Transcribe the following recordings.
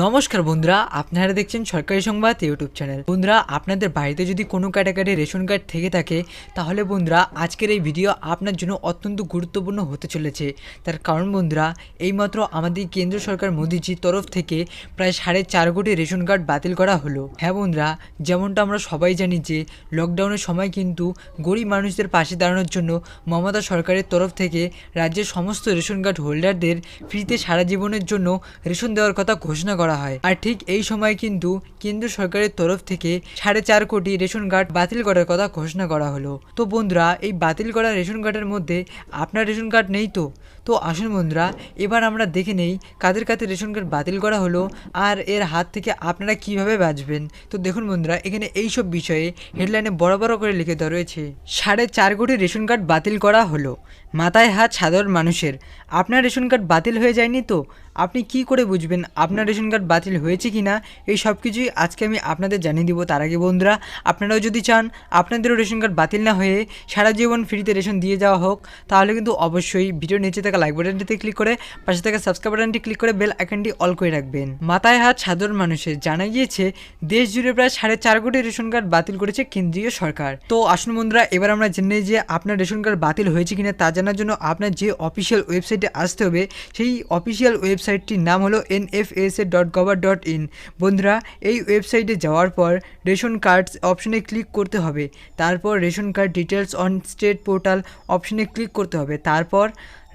নমস্কার বন্ধুরা, আপনারা দেখছেন সরকারি সংবাদ ইউটিউব চ্যানেল। বন্ধুরা, আপনাদের বাড়িতে যদি কোনো ক্যাটাগরি রেশন কার্ড থেকে থাকে, তাহলে বন্ধুরা, আজকের এই ভিডিও আপনার জন্য অত্যন্ত গুরুত্বপূর্ণ হতে চলেছে। তার কারণ বন্ধুরা, এইমাত্র আমাদের কেন্দ্র সরকার মোদিজির তরফ থেকে প্রায় সাড়ে চার কোটি রেশন কার্ড বাতিল করা হলো। হ্যাঁ বন্ধুরা, যেমনটা আমরা সবাই জানি যে লকডাউনের সময় কিন্তু গরিব মানুষদের পাশে দাঁড়ানোর জন্য মমতা সরকারের তরফ থেকে রাজ্যের সমস্ত রেশন কার্ড হোল্ডারদের ফ্রিতে সারা জীবনের জন্য রেশন দেওয়ার কথা ঘোষণা করা হয়। আর ঠিক এই সময় কিন্তু কেন্দ্র সরকারের তরফ থেকে সাড়ে চার কোটি রেশন কার্ড বাতিল করার কথা ঘোষণা করা হলো। তো বন্ধুরা, এই বাতিল করা রেশন কার্ডের মধ্যে আপনার রেশন কার্ড নেই তো? তো আসুন বন্ধুরা, এবার আমরা দেখে নেই কাদের কাদের রেশন কার্ড বাতিল করা হলো আর এর হাত থেকে আপনারা কীভাবে বাঁচবেন। তো দেখুন বন্ধুরা, এখানে এই সব বিষয়ে হেডলাইনে বড় বড় করে লিখে দেওয়া রয়েছে, সাড়ে চার কোটি রেশন কার্ড বাতিল করা হলো, মাথায় হাত সাধারণ মানুষের। আপনার রেশন কার্ড বাতিল হয়ে যায়নি তো? আপনি কি করে বুঝবেন আপনার রেশন কার্ড বাতিল হয়েছে কি না এই সব কিছুই আজকে আমি আপনাদের জানিয়ে দিব তার আগে বন্ধুরা, আপনারাও যদি চান আপনাদেরও রেশন কার্ড বাতিল না হয়ে সারা জীবন ফ্রিতে রেশন দিয়ে যাওয়া হোক, তাহলে কিন্তু অবশ্যই ভিডিও নিচে থাকা লাইক বাটনটিতে ক্লিক করে, পাশে থাকা সাবস্ক্রাইব বাটনটি ক্লিক করে বেল আইকনটি অল করে রাখবেন। মাথায় হাত সাধারণ মানুষের, জানা গিয়েছে দেশ জুড়ে প্রায় সাড়ে চার কোটি রেশন কার্ড বাতিল করেছে কেন্দ্রীয় সরকার। তো আসুন বন্ধুরা, এবার আমরা জেনে যে আপনার রেশন কার্ড বাতিল হয়েছে কিনা, তা জানার জন্য আপনার যে অফিসিয়াল ওয়েবসাইটে আসতে হবে, সেই অফিসিয়াল ওয়েবসাইটটির নাম হলো N F S A dot gov dot in বন্ধুরা, এই ওয়েবসাইটে যাওয়ার পর রেশন কার্ডস অপশনে ক্লিক করতে হবে, তারপর ration card details on state portal অপশনে ক্লিক করতে হবে, তারপর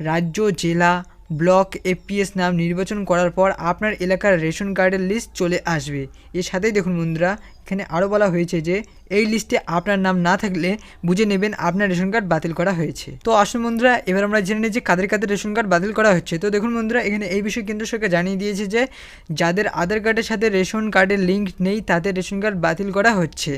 রাজ্য, জেলা, ব্লক এপিএস নাম নির্বাচন করার পর আপনার এলাকার রেশন কার্ডের লিস্ট চলে আসবে। এর সাথেই দেখুন বন্ধুরা, এখানে আরও বলা হয়েছে যে, এই লিস্টে আপনার নাম না থাকলে বুঝে নেবেন আপনার রেশন কার্ড বাতিল করা হয়েছে। তো আসুন বন্ধুরা, এবার আমরা জেনে নিই যে কাদের কাদের রেশন কার্ড বাতিল করা হচ্ছে। তো দেখুন বন্ধুরা, এখানে এই বিষয়ে কেন্দ্র সরকার জানিয়ে দিয়েছে যে, যাদের আধার কার্ডের সাথে রেশন কার্ডের লিঙ্ক নেই, তাদের রেশন কার্ড বাতিল করা হচ্ছে।